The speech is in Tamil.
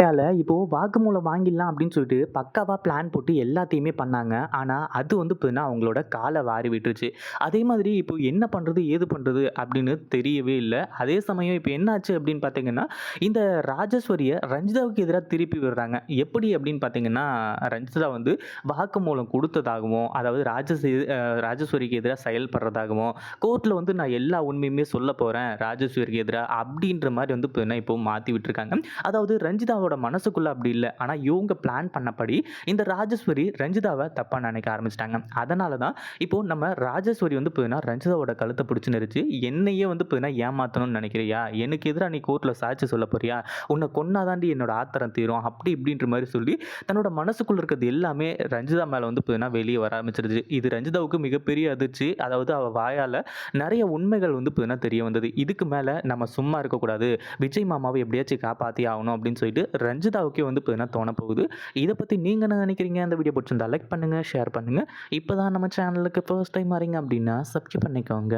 வேலை இப்போ வாக்குமூலம் வாங்கிடலாம் அப்படின்னு சொல்லிட்டு பக்காவாக பிளான் போட்டு எல்லாத்தையுமே பண்ணாங்க. ஆனால் அது வந்து பார்த்தீங்கன்னா, அவங்களோட காலை வாரி விட்டுருச்சு. அதே மாதிரி இப்போ என்ன பண்ணுறது ஏது பண்ணுறது அப்படின்னு தெரியவே இல்லை அதே சமயம் இப்போ என்னாச்சு அப்படின்னு பார்த்தீங்கன்னா, இந்த ராஜேஸ்வரியை ரஞ்சிதாவுக்கு எதிராக திருப்பி விடுறாங்க. எப்படி அப்படின்னு பார்த்தீங்கன்னா, ரஞ்சிதா வந்து வாக்குமூலம் கொடுத்ததாகவும் அதாவது ராஜஸ் ராஜேஸ்வரிக்கு எதிராக செயல்படுறதாகவும், கோர்ட்டில் வந்து நான் எல்லா உண்மையுமே சொல்ல போகிறேன் ராஜேஸ்வரிக்கு எதிராக அப்படின்ற மாதிரி வந்து பார்த்தீங்கன்னா, இப்போ மாற்றி விட்டுருக்காங்க. அதாவது ரஞ்சிதாவோட மனசுக்குள்ள அப்படி இல்லை ஆனால் இவங்க பிளான் பண்ணபடி இந்த ராஜேஸ்வரி ரஞ்சிதாவை தப்பாக நினைக்க ஆரம்பிச்சிட்டாங்க அதனால தான் இப்போ நம்ம ராஜேஸ்வரி வந்து பார்த்தீங்கன்னா, ரஞ்சிதாவோட கழுத்தை பிடிச்சி நெரிச்சு, என்னையே வந்து பார்த்தீங்கன்னா ஏமாத்தணும்னு நினைக்கிறியா? எனக்கு எதிராக நீ கோர்ட்டில் சாட்சி சொல்லப் போறியா? உன்னை கொன்னாதாண்டி என்னோட ஆத்திரம் தீரும். அப்படி இப்படின்ற மாதிரி சொல்லி, தன்னோட மனசுக்குள்ள இருக்கிறது எல்லாமே ரஞ்சிதா மேலே வந்து பார்த்தீங்கன்னா, வெளியே வர ஆரம்பிச்சிருச்சு இது ரஞ்சிதாவுக்கு மிகப்பெரிய அதிர்ச்சி. அதாவது அவள் வாயால் நிறைய உண்மைகள் வந்து பார்த்தீங்கன்னா தெரிய வந்தது. இதுக்கு மேலே நம்ம சும்மா இருக்கக்கூடாது. விஜய் மாமாவை எப்படியாச்சும் காப்பாற்றி ஆகணும் அப்படின்னு சொல்லிட்டு ரஞ்சிதாவுக்கே வந்து பார்த்தீங்கன்னா தோண போகுது. இதை பற்றி நீங்கள் என்ன நினைக்கிறீங்க? அந்த வீடியோ பிடிச்சிருந்தா லைக் பண்ணுங்க, ஷேர் பண்ணுங்க. இப்போ தான் நம்ம சேனலுக்கு ஃபர்ஸ்ட் டைம் வரீங்க அப்படின்னா சப்ஸ்கிரைப் பண்ணிக்கோங்க.